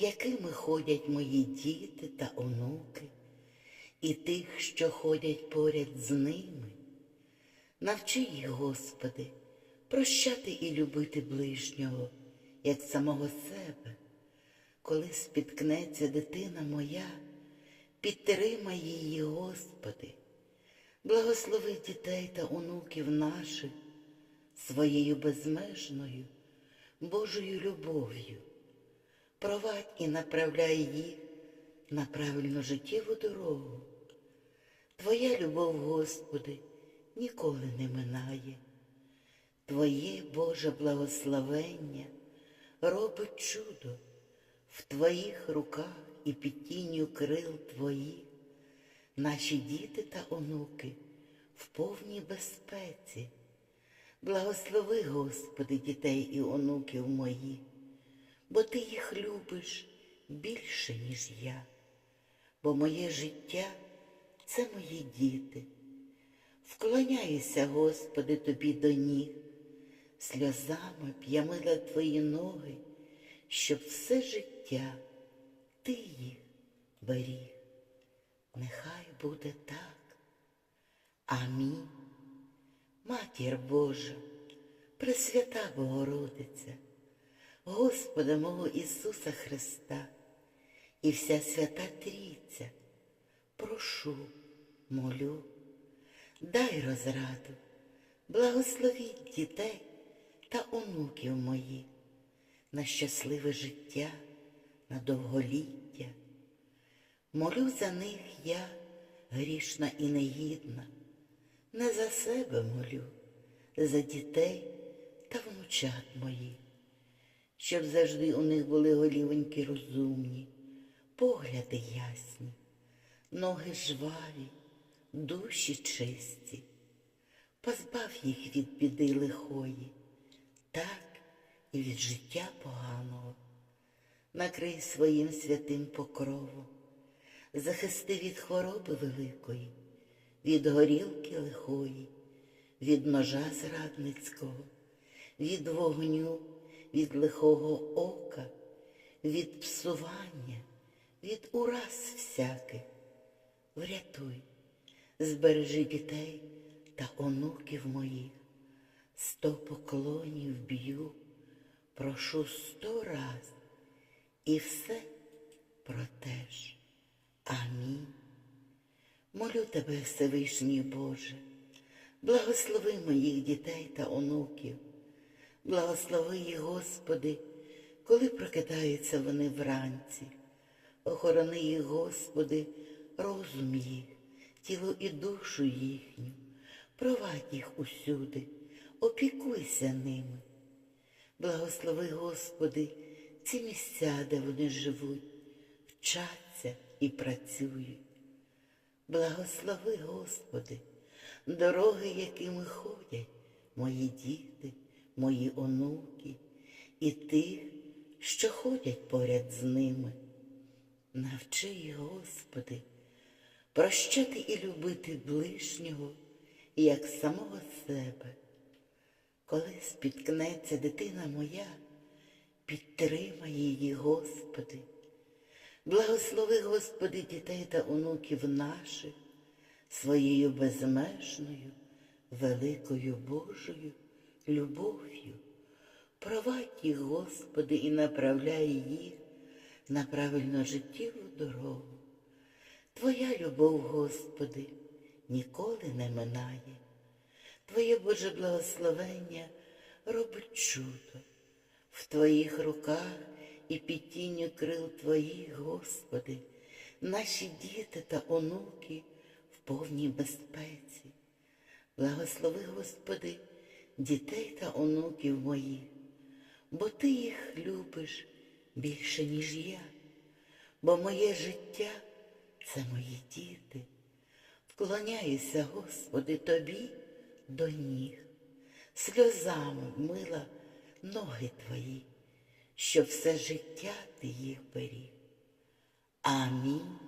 якими ходять мої діти та онуки, і тих, що ходять поряд з ними. Навчи їх, Господи, прощати і любити ближнього, як самого себе. Коли спіткнеться дитина моя, підтримай її, Господи, благослови дітей та онуків наших своєю безмежною Божою любов'ю. Провадь і направляй їх на правильну життєву дорогу. Твоя любов, Господи, ніколи не минає. Твоє Боже благословення робить чудо в Твоїх руках і під тінню крил Твоїх. Наші діти та онуки в повній безпеці. Благослови, Господи, дітей і онуків моїх, бо Ти їх любиш більше, ніж я, бо моє життя це мої діти. Вклоняюся, Господи, Тобі до ніг, сльозами п'ямила Твої ноги, щоб все життя Ти їх беріг. Нехай буде так. Амінь. Матір Божа, Пресвята Богородиця, Господа мого Ісуса Христа. І вся свята Трійця, прошу, молю, дай розраду, благословіть дітей та онуків моїх на щасливе життя, на довголіття. Молю за них я, грішна і негідна, не за себе молю, за дітей та внучат моїх, щоб завжди у них були голівоньки розумні, погляди ясні, ноги жваві, душі чисті, позбав їх від біди лихої, так і від життя поганого, накрий своїм святим покровом, захисти від хвороби великої від горілки лихої, від ножа зрадницького, від вогню, від лихого ока, від псування, від ураз всяких. Врятуй, збережи дітей та онуків моїх, сто поклонів б'ю, прошу сто раз, і все протеж. Амінь. Молю тебе, Всевишній Боже, благослови моїх дітей та онуків, благослови їх, Господи, коли прокидаються вони вранці. Охорони їх, Господи, розум їх, тіло і душу їхню, провадь їх усюди, опікуйся ними. Благослови, Господи, ці місця, де вони живуть, вчаться і працюють. Благослови, Господи, дороги, якими ходять мої діти, мої онуки і тих, що ходять поряд з ними. Навчи їх, Господи, прощати і любити ближнього, як самого себе. Коли спіткнеться дитина моя, підтримай її, Господи. Благослови, Господи, дітей та онуків наших своєю безмежною, великою Божою любов'ю. Провадь їх, Господи, і направляй їх на правильну життєву дорогу. Твоя любов, Господи, ніколи не минає. Твоє Боже благословення робить чудо в Твоїх руках і під тінню крил Твоїх, Господи, наші діти та онуки в повній безпеці. Благослови, Господи, дітей та онуків моїх, бо Ти їх любиш більше, ніж я, бо моє життя це мої діти. Вклоняюся, Господи, тобі до ніг, сльозами мила ноги твої, що все життя ти їх беріг. Амінь.